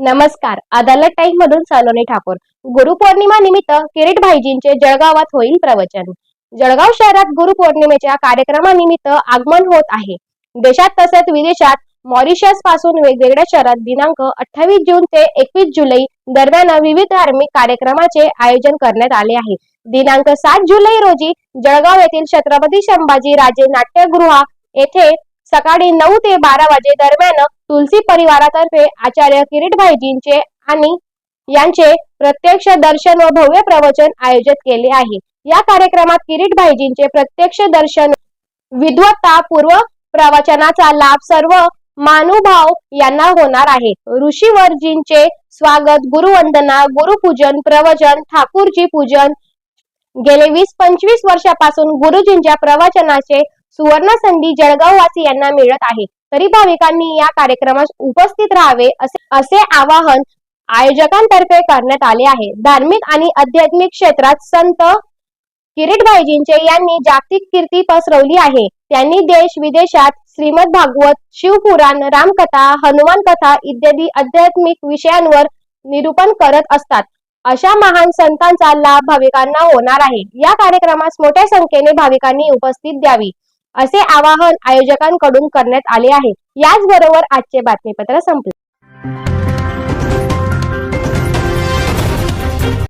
नमस्कार. अदालत टाईम मधून सलोनी ठाकूर. गुरुपौर्णिमा निमित्त किरीट भाईजींचे जळगावात होईल प्रवचन. जळगाव शहरात गुरुपौर्णिमेच्या कार्यक्रमानिमित्त आगमन होत आहे. देशात तसेच विदेशात मॉरिशसपासून वेगवेगळ्या शहरात दिनांक अठ्ठावीस जून ते एकवीस जुलै दरम्यान विविध धार्मिक कार्यक्रमाचे आयोजन करण्यात आले आहे. दिनांक सात जुलै रोजी जळगाव येथील छत्रपती संभाजी राजे नाट्यगृहा येथे सकाळी नऊ ते बारा वाजे दरम्यान तुलसी परिवारातर्फे आचार्य किरीट भाईजींचे आणि यांचे प्रत्यक्ष दर्शन व भव्य प्रवचन आयोजित केले आहे. या कार्यक्रमात किरीट भाईजींचे प्रत्यक्ष दर्शन विद्वत्ता पूर्व प्रवचनाचा लाभ सर्व मानुभाव यांना होणार आहे. ऋषीवरजींचे स्वागत गुरुवंदना गुरुपूजन प्रवचन ठाकूरजी पूजन गेले वीस पंचवीस वर्षापासून गुरुजींच्या प्रवचनाचे सुवर्ण संधी जळगाव वासियांना मिळत आहे. तरी भाविकांनी या कार्यक्रमास उपस्थित राहावे असे असे आवाहन आयोजकांतर्फे करण्यात आले आहे. धार्मिक आणि आध्यात्मिक क्षेत्रात संत किरीटभाईजींचे यांनी जागतिक कीर्ती पसरवली आहे. त्यांनी देश विदेशात श्रीमद भागवत शिवपुराण रामकथा हनुमान कथा इत्यादी आध्यात्मिक विषयांवर निरूपण करत असतात. अशा महान संतांचा लाभ भाविकांना होणार आहे. या कार्यक्रमास मोठ्या संख्येने भाविकांनी उपस्थित द्यावी. असे आवाहन आयोजकांकडून करण्यात आले आहे. याचबरोबर आजचे बातमीपत्र संपले.